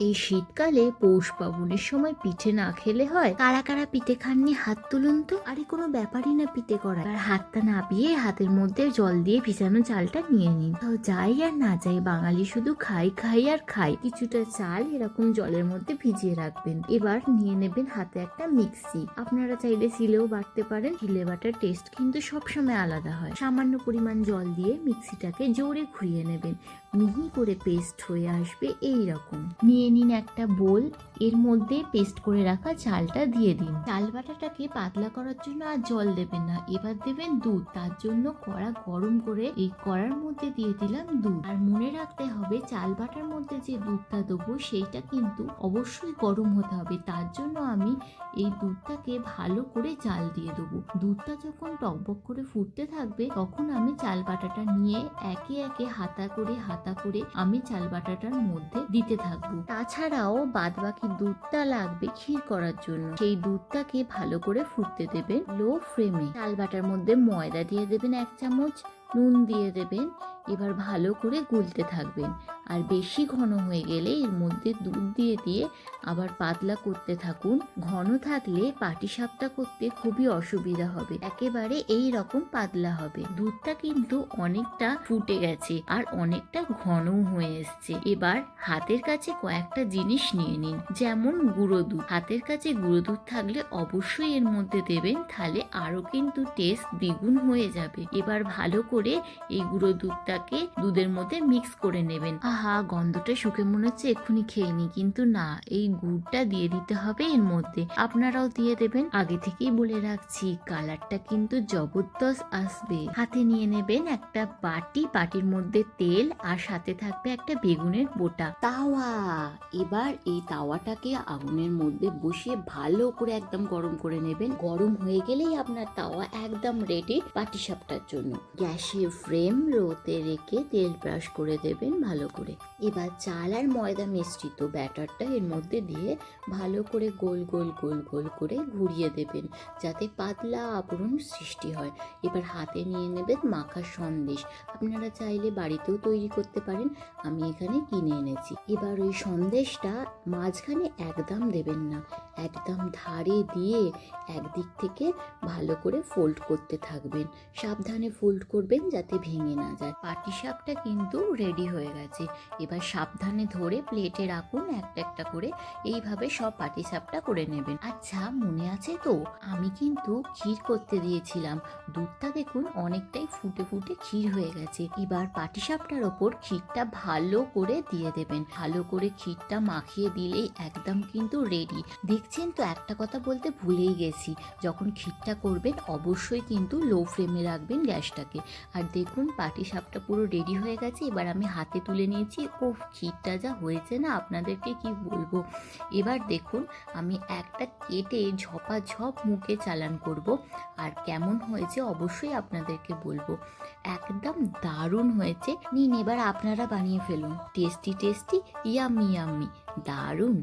এই শীতকালে পৌষ পার্বণের সময় পিঠে না খেলে হয়। কারা কারা পিঠে খাননি হাত তুলুন তো। আরে কোনো ব্যাপারই না পিঠে করা আর হাতটা না নাপিয়ে হাতের মধ্যে জল দিয়ে ভিজানো চালটা নিয়ে নিন। তাও যাই আর না যাই, বাঙালি শুধু খাই খাই আর খাই। কিছুটা চাল এরকম জলের মধ্যে ভিজিয়ে রাখবেন। এবার নিয়ে নেবেন হাতে একটা মিক্সি। আপনারা চাইলে সিলেও বাটতে পারেন। সিলে বাটার টেস্ট কিন্তু সবসময় আলাদা হয়। সামান্য পরিমাণ জল দিয়ে মিক্সিটাকে জোরে ঘুরিয়ে নেবেন। মিহি করে পেস্ট হয়ে আসবে এই রকম নিয়ে নিন একটা বোল, এর মধ্যে পেস্ট করে রাখা চালটা দিয়ে দিন। চাল বাটাটাকে পাতলা করার জন্য আর জল দেবেন না, এবার দেবেন দুধ। তার জন্য কড়া গরম করে এই কড়ার মধ্যে দিয়ে দিলাম দুধ। আর মনে রাখতে হবে, চাল বাটার মধ্যে যে দুধটা দেবো, সেইটা কিন্তু অবশ্যই গরম হতে হবে। তার জন্য আমি এই দুধটাকে ভালো করে জাল দিয়ে দেবো। দুধটা যখন টকবক করে ফুটতে থাকবে, তখন আমি চাল বাটাটা নিয়ে একে একে হাতা করে হাতা করে আমি চাল বাটাটার মধ্যে দিতে থাকব। তাছাড়াও বাদবাকি দুধটা লাগবে ক্ষীর করার জন্য। সেই দুধটাকে ভালো করে ফুটতে দেবেন লো ফ্লেমে। চাল বাটার মধ্যে ময়দা দিয়ে দেবেন এক চামচ, নুন দিয়ে দেবেন। এবার ভালো করে গুলতে থাকবেন। আর বেশি ঘন হয়ে গেলে এর মধ্যে দুধ দিয়ে দিয়ে আবার পাতলা করতে থাকুন। ঘন থাকলে পাটিসাপটা করতে খুবই অসুবিধা হবে। একেবারে এই রকম পাতলা হবে। দুধটা কিন্তু অনেকটা ফুটে গেছে আর অনেকটা ঘনও হয়ে এসছে। এবার হাতের কাছে কয়েকটা জিনিস নিয়ে নিন। যেমন গুঁড়ো দুধ। হাতের কাছে গুঁড়ো দুধ থাকলে অবশ্যই এর মধ্যে দেবেন, তাহলে আরও কিন্তু টেস্ট দ্বিগুণ হয়ে যাবে। এবার ভালো করে এই গুঁড়ো দুধটাকে দুধের মধ্যে মিক্স করে নেবেন। আহা গন্ধটা শুকে মনে হচ্ছে এক্ষুনি খেয়ে নি কিন্তু না, এই গুড়টা দিয়ে দিতে হবে এর মধ্যে। আপনারাও দিয়ে দেবেন। আগে থেকেই বলে রাখছি, কালারটা কিন্তু জবরদস্ত আসবে। হাতে নিয়ে নেবেন একটা বাটি। বাটির মধ্যে তেল আর সাথে থাকবে একটা বেগুনের বোটা। তাওয়া! এবার এই তাওয়াটাকে আগুনের মধ্যে বসিয়ে ভালো করে একদম গরম করে নেবেন। গরম হয়ে গেলেই আপনার তাওয়া একদম রেডি পাটিসাপটার জন্য। গ্যাসের ফ্রেম লোতে রেখে তেল ব্রাশ করে দেবেন ভালো করে। এবার চাল আর ময়দা মিশ্রিত ব্যাটারটা এর মধ্যে দিয়ে ভালো করে গোল গোল গোল গোল করে ঘুরিয়ে দেবেন যাতে পাতলা আবরণ সৃষ্টি হয়। এবার হাতে নিয়ে নেবেন মাখার সন্দেশ। আপনারা চাইলে বাড়িতেও তৈরি করতে পারেন। আমি এখানে কিনে এনেছি। এবার ওই সন্দেশটা মাঝখানে একদম দেবেন না। একদম ধারে দিয়ে একদিক থেকে ভালো করে ফোল্ড করতে থাকবেন। সাবধানে ফোল্ড করবেন যাতে ভেঙে না যায়। পাটি পাটিসাপটা কিন্তু রেডি হয়ে গেছে। এবার সাবধানে ধরে প্লেটে রাখুন একটা একটা করে। এইভাবে সব পাটিসাপটা করে নেবেন। আচ্ছা মনে আছে তো? আমি কিন্তু ক্ষীর করতে দিয়েছিলাম। দুধটা দেখুন অনেকটাই ফুটে ফুটে ক্ষীর হয়ে গেছে। এবার পাটিসাপটার ওপর ক্ষীরটা ভালো করে দিয়ে দেবেন। ভালো করে ক্ষীরটা মাখিয়ে দিলেই একদম কিন্তু রেডি দেখছেন তো, একটা কথা বলতে ভুলেই গেছি। যখন ক্ষীরটা করবেন, অবশ্যই কিন্তু লো ফ্লেমে রাখবেন গ্যাসটাকে। আর দেখুন পাটি সাপটা পুরো রেডি হয়ে গেছে। এবার আমি হাতে তুলে নিয়েছি। ও ক্ষীরটা যা হয়েছে না আপনাদেরকে কি বলব? এবার দেখুন, আমি একটা কেটে ঝপা ঝপ মুখে চালান করব। আর কেমন হয়েছে অবশ্যই আপনাদেরকে বলব। একদম দারুণ হয়েছে। নিন এবার আপনারা বানিয়ে ফেলুন। টেস্টি টেস্টি ইয়াম্মি ইয়াম্মি দারুণ।